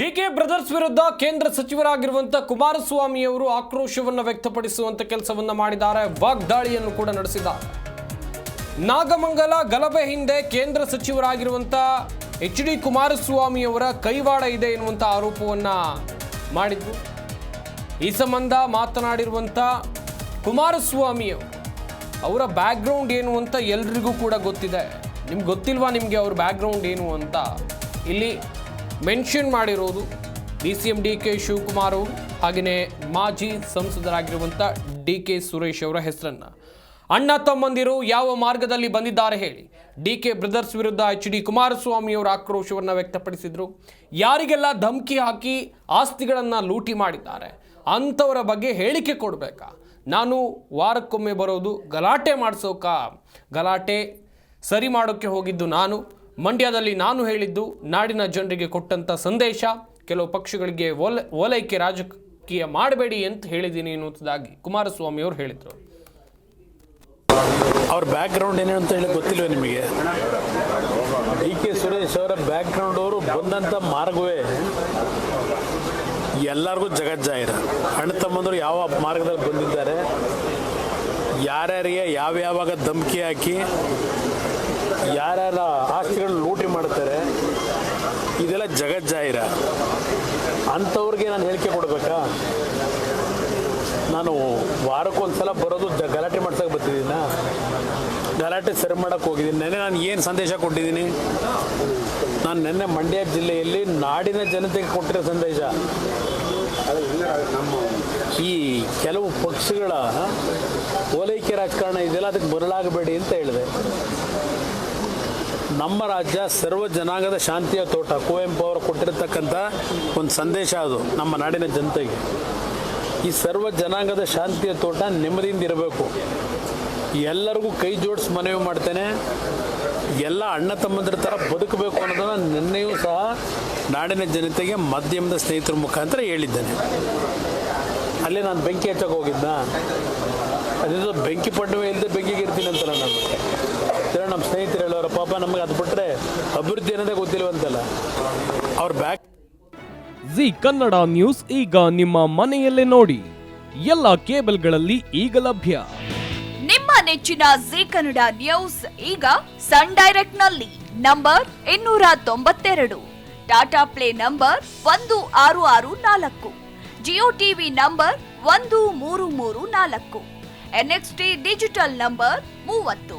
DK brothers ವಿರುದ್ಧ ಕೇಂದ್ರ ಸಚಿವರಾಗಿರುವಂತ ಕುಮಾರಸ್ವಾಮಿ ಅವರು ಆಕ್ರೋಶವನ್ನು ವ್ಯಕ್ತಪಡಿಸುವಂತ ಕೆಲಸವನ್ನು ಮಾಡಿದ್ದಾರೆ. ವಾಗ್ದಾಳಿಯನ್ನು ಕೂಡ ನಡೆಸಿದ್ದಾರೆ. ನಾಗಮಂಗಲ ಗಲಭೆ ಹಿಂದೆ ಕೇಂದ್ರ ಸಚಿವರಾಗಿರುವಂತ ಎಚ್ ಡಿ ಕುಮಾರಸ್ವಾಮಿ ಅವರ ಕೈವಾಡ ಇದೆ ಎನ್ನುವಂಥ ಆರೋಪವನ್ನ ಮಾಡಿದ್ರು. ಈ ಸಂಬಂಧ ಮಾತನಾಡಿರುವಂತ ಕುಮಾರಸ್ವಾಮಿ ಅವರು, ಅವರ ಬ್ಯಾಕ್ಗ್ರೌಂಡ್ ಏನು ಅಂತ ಎಲ್ರಿಗೂ ಕೂಡ ಗೊತ್ತಿದೆ. ನಿಮ್ಗೆ ಗೊತ್ತಿಲ್ವಾ ನಿಮಗೆ ಅವ್ರ ಬ್ಯಾಕ್ಗ್ರೌಂಡ್ ಏನು ಅಂತ? ಇಲ್ಲಿ ಮೆನ್ಷನ್ ಮಾಡಿರೋದು D C M D K Shivakumar ಅವರು ಹಾಗೆಯೇ ಮಾಜಿ ಸಂಸದರಾಗಿರುವಂಥ ಡಿ ಕೆ ಸುರೇಶ್ ಅವರ ಹೆಸರನ್ನು. ಅಣ್ಣ ತಮ್ಮಂದಿರು ಯಾವ ಮಾರ್ಗದಲ್ಲಿ ಬಂದಿದ್ದಾರೆ ಹೇಳಿ. ಡಿ ಕೆ ಬ್ರದರ್ಸ್ ವಿರುದ್ಧ ಎಚ್ ಡಿ ಕುಮಾರಸ್ವಾಮಿ ಅವರ ಆಕ್ರೋಶವನ್ನು ವ್ಯಕ್ತಪಡಿಸಿದರು. ಯಾರಿಗೆಲ್ಲ ಧಮಕಿ ಹಾಕಿ ಆಸ್ತಿಗಳನ್ನು ಲೂಟಿ ಮಾಡಿದ್ದಾರೆ, ಅಂಥವರ ಬಗ್ಗೆ ಹೇಳಿಕೆ ಕೊಡಬೇಕಾ? ನಾನು ವಾರಕ್ಕೊಮ್ಮೆ ಬರೋದು ಗಲಾಟೆ ಮಾಡಿಸೋಕ? ಗಲಾಟೆ ಸರಿ ಮಾಡೋಕ್ಕೆ ಹೋಗಿದ್ದು ನಾನು. ಮಂಡ್ಯದಲ್ಲಿ ನಾನು ಹೇಳಿದ್ದು ನಾಡಿನ ಜನರಿಗೆ ಕೊಟ್ಟಂಥ ಸಂದೇಶ, ಕೆಲವು ಪಕ್ಷಗಳಿಗೆ ಓಲ ಓಲೈಕೆ ರಾಜಕೀಯ ಮಾಡಬೇಡಿ ಅಂತ ಹೇಳಿದ್ದೀನಿ ಎನ್ನುವುದಾಗಿ ಕುಮಾರಸ್ವಾಮಿ ಅವರು ಹೇಳಿದರು. ಅವ್ರ ಬ್ಯಾಕ್ಗ್ರೌಂಡ್ ಏನು ಅಂತ ಹೇಳಿ ಗೊತ್ತಿಲ್ವ ನಿಮಗೆ? ಡಿ ಕೆ ಸುರೇಶ್ ಅವರ ಬ್ಯಾಕ್ಗ್ರೌಂಡ್ ಅವರು ಬಂದಂಥ ಮಾರ್ಗವೇ ಎಲ್ಲರಿಗೂ ಜಗಜ್ಜಾಹಿರ. ಅಣ್ಣ ತಮ್ಮಂದರು ಯಾವ ಮಾರ್ಗದಲ್ಲಿ ಬಂದಿದ್ದಾರೆ, ಯಾರ್ಯಾರಿಗೆ ಯಾವ್ಯಾವಾಗ ಧಮಕಿ ಹಾಕಿ ಯಾರ್ಯಾರ ಆಸ್ತಿಗಳನ್ನ ಲೂಟಿ ಮಾಡ್ತಾರೆ, ಇದೆಲ್ಲ ಜಗಜ್ಜಾಹಿರ. ಅಂಥವ್ರಿಗೆ ನಾನು ಹೇಳಿಕೆ ಕೊಡಬೇಕಾ? ನಾನು ವಾರಕ್ಕೊಂದ್ಸಲ ಬರೋದು ಗಲಾಟೆ ಮಾಡ್ಸಕ್ಕೆ ಬರ್ತಿದ್ದೀನ ಗಲಾಟೆ ಸರಿ ಮಾಡೋಕ್ಕೆ ಹೋಗಿದ್ದೀನಿ. ನೆನ್ನೆ ನಾನು ಏನು ಸಂದೇಶ ಕೊಟ್ಟಿದ್ದೀನಿ? ನಾನು ನಿನ್ನೆ ಮಂಡ್ಯ ಜಿಲ್ಲೆಯಲ್ಲಿ ನಾಡಿನ ಜನತೆಗೆ ಕೊಟ್ಟಿರೋ ಸಂದೇಶ. ಈ ಕೆಲವು ಪಕ್ಷಗಳ ಓಲೈಕೆ ರಾಜಕಾರಣ ಇದೆಲ್ಲ ಅದಕ್ಕೆ ಬರಲಾಗಬೇಡಿ ಅಂತ ಹೇಳಿದೆ. ನಮ್ಮ ರಾಜ್ಯ ಸರ್ವ ಜನಾಂಗದ ಶಾಂತಿಯ ತೋಟ. ಕುವೆಂಪು ಅವರು ಕೊಟ್ಟಿರತಕ್ಕಂಥ ಒಂದು ಸಂದೇಶ ಅದು ನಮ್ಮ ನಾಡಿನ ಜನತೆಗೆ. ಈ ಸರ್ವ ಜನಾಂಗದ ಶಾಂತಿಯ ತೋಟ ನೆಮ್ಮದಿಯಿಂದ ಇರಬೇಕು. ಎಲ್ಲರಿಗೂ ಕೈ ಜೋಡಿಸಿ ಮನವಿ ಮಾಡ್ತೇನೆ. ಎಲ್ಲ ಅಣ್ಣ ತಮ್ಮಂದಿರ ಥರ ಬದುಕಬೇಕು ಅನ್ನೋದನ್ನು ನಿನ್ನೆಯೂ ಸಹ ನಾಡಿನ ಜನತೆಗೆ ಮಾಧ್ಯಮದ ಸ್ನೇಹಿತರ ಮುಖಾಂತರ ಹೇಳಿದ್ದೇನೆ. ಅಲ್ಲಿ ನಾನು ಬೆಂಕಿ ಹಚ್ಚಕ್ಕೆ ಹೋಗಿದ್ದ ಅದರಿಂದ ಬೆಂಕಿ ಪಡ್ಡುವೆ ಇಲ್ಲದೆ ಬೆಂಕಿಗೆ ಇರ್ತೀನಿ ಅಂತಲ್ಲ ನಾನು ತಿರ್ಗಾ ನಮ್ಮ ಸ್ನೇಹಿತರು ಹೇಳೋರು ಪಾಪ ನಮಗೆ ಅದು ಬಿಟ್ಟರೆ ಅಭಿವೃದ್ಧಿ ಅನ್ನೋದೇ ಗೊತ್ತಿಲ್ವಂತಲ್ಲ. ಅವ್ರ ಬ್ಯಾಕ್ ಜಿ ಕನ್ನಡ ನ್ಯೂಸ್ ಈಗ ನಿಮ್ಮ ಮನೆಯಲ್ಲೇ ನೋಡಿ. ಎಲ್ಲ ಕೇಬಲ್ಗಳಲ್ಲಿ ಈಗ ಲಭ್ಯ. ನಿಮ್ಮ ನೆಚ್ಚಿನ ಜಿ ಕನ್ನಡ ನ್ಯೂಸ್ ಈಗ ಸನ್ ಡೈರೆಕ್ಟ್ನಲ್ಲಿ ನಂಬರ್ ಇನ್ನೂರ ತೊಂಬತ್ತೆರಡು. ಟಾಟಾ ಪ್ಲೇ ನಂಬರ್ ಒಂದು ಆರು ಆರು ನಾಲ್ಕು. ಜಿಯೋ ಟಿವಿ ನಂಬರ್ ಒಂದು ಮೂರು ಮೂರು ನಾಲ್ಕು. ಎನ್ಎಕ್ಸ್ಟಿ ಡಿಜಿಟಲ್ ನಂಬರ್ ಮೂವತ್ತು.